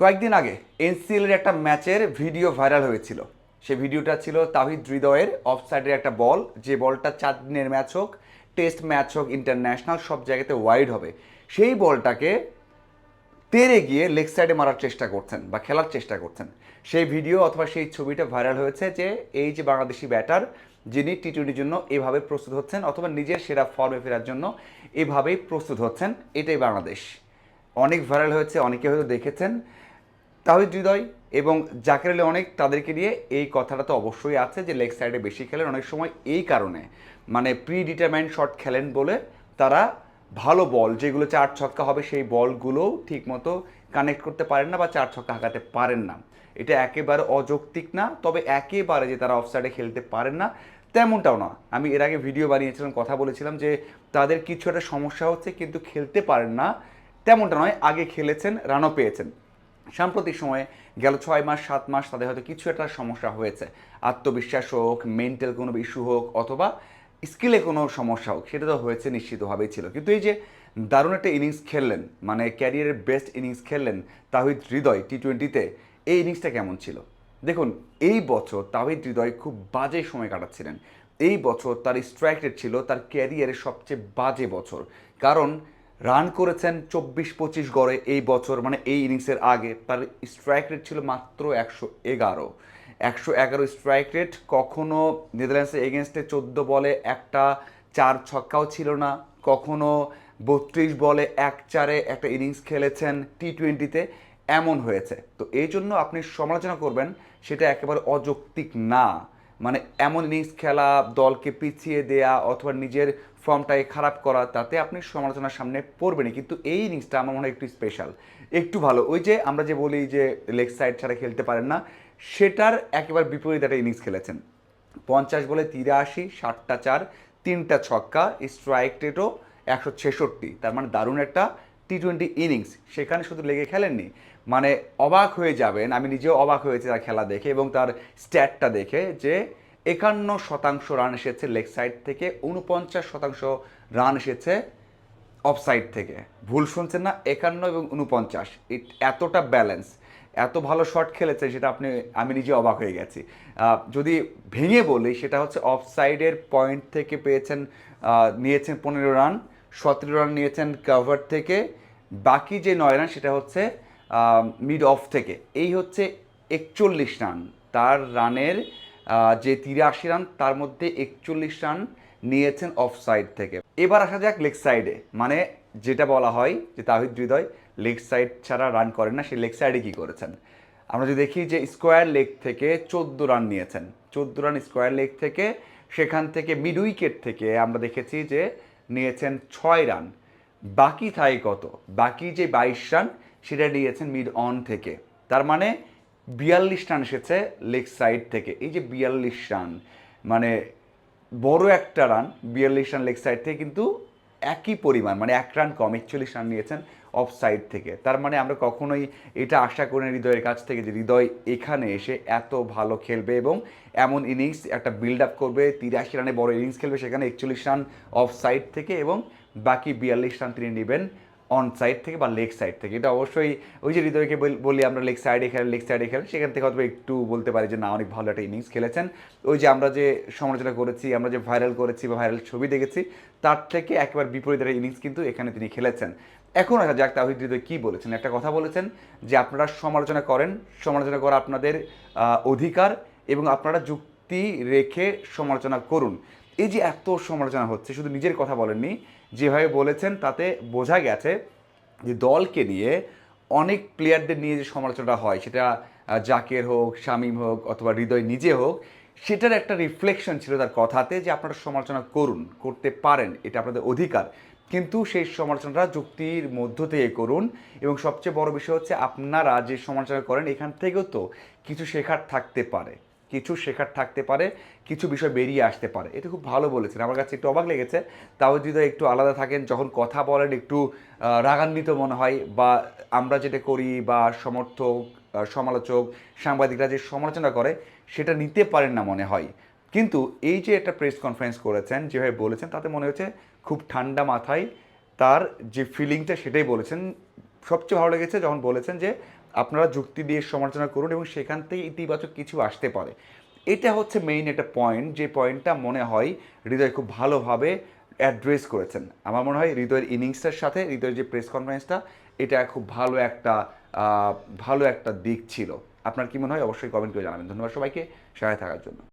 কয়েকদিন আগে এনসিএল এর একটা ম্যাচের ভিডিও ভাইরাল হয়েছিল। সেই ভিডিওটা ছিল তাহিদ হৃদয়ের অফসাইডের একটা বল। যে বলটা চার দিনের ম্যাচ হোক টেস্ট ম্যাচ হোক ইন্টারন্যাশনাল সব জায়গাতে ওয়াইড হবে। সেই বলটাকে তেরে গিয়ে লেগ সাইডে মারার চেষ্টা করছেন বা খেলার চেষ্টা করছেন। সেই ভিডিও অথবা সেই ছবিটা ভাইরাল হয়েছে যে এই যে বাংলাদেশি ব্যাটার যিনি টি টোয়েন্টির জন্য এভাবে প্রস্তুত হচ্ছেন অথবা নিজের সেরা ফর্মে ফেরার জন্য এভাবেই প্রস্তুত হচ্ছেন, এটাই বাংলাদেশ। অনেক ভাইরাল হয়েছে, অনেকে হয়তো দেখেছেন। তাহিদ হৃদয় এবং জাকের আলী অনেক তাদেরকে নিয়ে এই কথাটা তো অবশ্যই আছে যে লেগ সাইডে বেশি খেলেন। অনেক সময় এই কারণে মানে প্রি ডিটারমাইন্ড শট খেলেন বলে তারা ভালো বল যেগুলো চার ছক্কা হবে সেই বলগুলোও ঠিকমতো কানেক্ট করতে পারেন না বা চার ছক্কা হাঁকাতে পারেন না। এটা একেবারে অযৌক্তিক না, তবে একেবারে যে তারা অফসাইডে খেলতে পারেন না, তেমনটাও না আমি এর আগে ভিডিও বানিয়েছিলাম, কথা বলেছিলাম যে তাদের কিছু একটা সমস্যা হচ্ছে, কিন্তু খেলতে পারেন না, তেমনটা নয়। আগে খেলেছেন রানও পেয়েছেন। সাম্প্রতিক সময়ে গেল ছয় মাস, সাত মাস তাদের হয়তো কিছু একটা সমস্যা হয়েছে। আত্মবিশ্বাস হোক মেন্টাল কোনো ইস্যু হোক, অথবা স্কিলে কোনো সমস্যা হোক, সেটা তো হয়েছে, নিশ্চিতভাবেই ছিল। কিন্তু এই যে দারুণ একটা ইনিংস খেললেন মানে ক্যারিয়ারের বেস্ট ইনিংস খেললেন তাহিদ হৃদয় টি টোয়েন্টিতে এই ইনিংসটা কেমন ছিল? দেখুন, এই বছর তাহিদ হৃদয় খুব বাজে সময় কাটাচ্ছিলেন। এই বছর তার স্ট্রাইক রেট ছিল তার ক্যারিয়ারের সবচেয়ে বাজে বছর। কারণ রান করেছেন চব্বিশ পঁচিশ গড়ে এই বছর মানে এই ইনিংসের আগে। তার স্ট্রাইক রেট ছিল মাত্র একশো এগারো। একশো এগারো স্ট্রাইক রেট কখনো নেদারল্যান্ডসের এগেনস্টে চোদ্দ বলে একটা চার ছক্কাও ছিল না। কখনো বত্রিশ বলে এক চারে একটা ইনিংস খেলেছেন টি টোয়েন্টিতে এমন হয়েছে। তো এই জন্য আপনি সমালোচনা করবেন, সেটা একেবারে অযৌক্তিক না। মানে এমন ইনিংস খেলা, দলকে পিছিয়ে দেয়া অথবা নিজের ফর্মটাকে খারাপ করা, তাতে আপনি সমালোচনার সামনে পড়বেনই। কিন্তু এই ইনিংসটা আমার মনে হয় একটু স্পেশাল একটু ভালো। ওই যে আমরা যে বলি যে লেগ সাইড ছাড়া খেলতে পারেন না, সেটার একেবারে বিপরীত একটা ইনিংস খেলেছেন। পঞ্চাশ বলে তিরাশি ষাটটা চার, তিনটা ছক্কা স্ট্রাইক রেটও একশো ছেষট্টি। তার মানে দারুণ একটা টি টোয়েন্টি ইনিংস সেখানে শুধু লেগে খেলেননি মানে অবাক হয়ে যাবেন, আমি নিজেও অবাক হয়েছি তার খেলা দেখে এবং তার স্ট্যাটটা দেখে যে একান্ন শতাংশ রান এসেছে লেগ সাইড থেকে উনপঞ্চাশ শতাংশ রান এসেছে অফসাইড থেকে। ভুল শুনছেন না? একান্ন এবং উনপঞ্চাশ এতটা ব্যালেন্স, এত ভালো শট খেলেছে সেটা আপনি, আমি নিজে অবাক হয়ে গেছি। যদি ভেঙে বলি, সেটা হচ্ছে অফসাইডের পয়েন্ট থেকে পেয়েছেন নিয়েছেন পনেরো রান, সতেরো রান নিয়েছেন কাভার থেকে, বাকি যে নয় রান সেটা হচ্ছে মিড অফ থেকে। এই হচ্ছে একচল্লিশ রান তার রানের যে তিরাশি রান তার মধ্যে একচল্লিশ রান নিয়েছেন অফ সাইড থেকে। এবার আসা যাক লেগ সাইডে মানে যেটা বলা হয় যে তাহিদ হৃদয় লেগ সাইড ছাড়া রান করেন না সেই লেগ সাইডে কী করেছেন? আমরা যদি দেখি যে স্কোয়ার লেগ থেকে চোদ্দ রান নিয়েছেন। চোদ্দ রান স্কোয়ার লেগ থেকে, সেখান থেকে মিড উইকেট থেকে আমরা দেখেছি যে নিয়েছেন ছয় রান বাকি থাকে কত? বাকি যে বাইশ রান সেটা নিয়েছেন মিড অন থেকে। তার মানে বিয়াল্লিশ রান এসেছে লেগ সাইড থেকে। এই যে বিয়াল্লিশ রান মানে বড় একটা রান, বিয়াল্লিশ রান লেগ সাইড থেকে কিন্তু একই পরিমাণ মানে এক রান কম, একচল্লিশ রান নিয়েছেন অফ সাইড থেকে। তার মানে আমরা কখনোই এটা আশা করি না হৃদয়ের কাছ থেকে যে হৃদয় এখানে এসে এত ভালো খেলবে এবং এমন ইনিংস একটা বিল্ড আপ করবে, তিরাশি রানে বড় ইনিংস খেলবে, সেখানে একচল্লিশ রান অফ সাইড থেকে এবং বাকি বিয়াল্লিশ রান তিনি নেবেন অন সাইড থেকে বা লেগ সাইড থেকে। এটা অবশ্যই ওই যে হৃদয়কে বল- আমরা লেগ সাইডে খেলেন লেগ সাইডে খেলেন, সেখান থেকে হয়তো একটু বলতে পারি যে না, অনেক ভালো একটা ইনিংস খেলেছেন। ওই যে আমরা যে সমালোচনা করেছি, আমরা যে ভাইরাল করেছি বা ভাইরাল ছবি দেখেছি, তার থেকে একেবারে বিপরীত একটা ইনিংস কিন্তু এখানে তিনি খেলেছেন। এখন আসা যাক তাহিদ হৃদয় কী বলেছেন। একটা কথা বলেছেন যে আপনারা সমালোচনা করেন, সমালোচনা করা আপনাদের অধিকার এবং আপনারা যুক্তি রেখে সমালোচনা করুন। এই যে এত সমালোচনা হচ্ছে, শুধু নিজের কথা বলেননি যেভাবে বলেছেন, তাতে বোঝা গেছে যে দলকে নিয়ে অনেক প্লেয়ারদের নিয়ে যে সমালোচনাটা হয়, সেটা জাকের হোক, শামীম হোক, অথবা হৃদয় নিজে হোক, সেটার একটা রিফ্লেকশন ছিল তার কথাতে যে আপনারা সমালোচনা করুন, করতে পারেন, এটা আপনাদের অধিকার। কিন্তু সেই সমালোচনাটা যুক্তির মধ্য থেকে করুন এবং সবচেয়ে বড় বিষয় হচ্ছে আপনারা যে সমালোচনা করেন, এখান থেকেও তো কিছু শেখার থাকতে পারে। কিছু শেখার থাকতে পারে, কিছু বিষয় বেরিয়ে আসতে পারে। এটা খুব ভালো বলেছেন। আমার কাছে একটু অবাক লেগেছে। তাও যদি একটু আলাদা থাকেন, যখন কথা বলেন একটু রাগান্বিত মনে হয় বা আমরা যেটা করি বা সমর্থক সমালোচক, সাংবাদিকরা যে সমালোচনা করে, সেটা নিতে পারেন না মনে হয়। কিন্তু এই যে একটা প্রেস কনফারেন্স করেছেন, যেভাবে বলেছেন, তাতে মনে হচ্ছে খুব ঠান্ডা মাথায় তার যে ফিলিংটা সেটাই বলেছেন। সবচেয়ে ভালো লেগেছে যখন বলেছেন যে আপনারা যুক্তি দিয়ে সমালোচনা করুন এবং সেখান থেকে ইতিবাচক কিছু আসতে পারে। এটা হচ্ছে মেইন একটা পয়েন্ট যে পয়েন্টটা মনে হয় হৃদয় খুব ভালোভাবে অ্যাড্রেস করেছেন। আমার মনে হয় হৃদয়ের ইনিংসটার সাথে, হৃদয়ের যে প্রেস কনফারেন্সটা এটা খুব ভালো একটা ভালো একটা দিক ছিল। আপনার কি মনে হয়? অবশ্যই কমেন্ট করে জানাবেন। ধন্যবাদ সবাইকে। সহায় থাকার জন্য।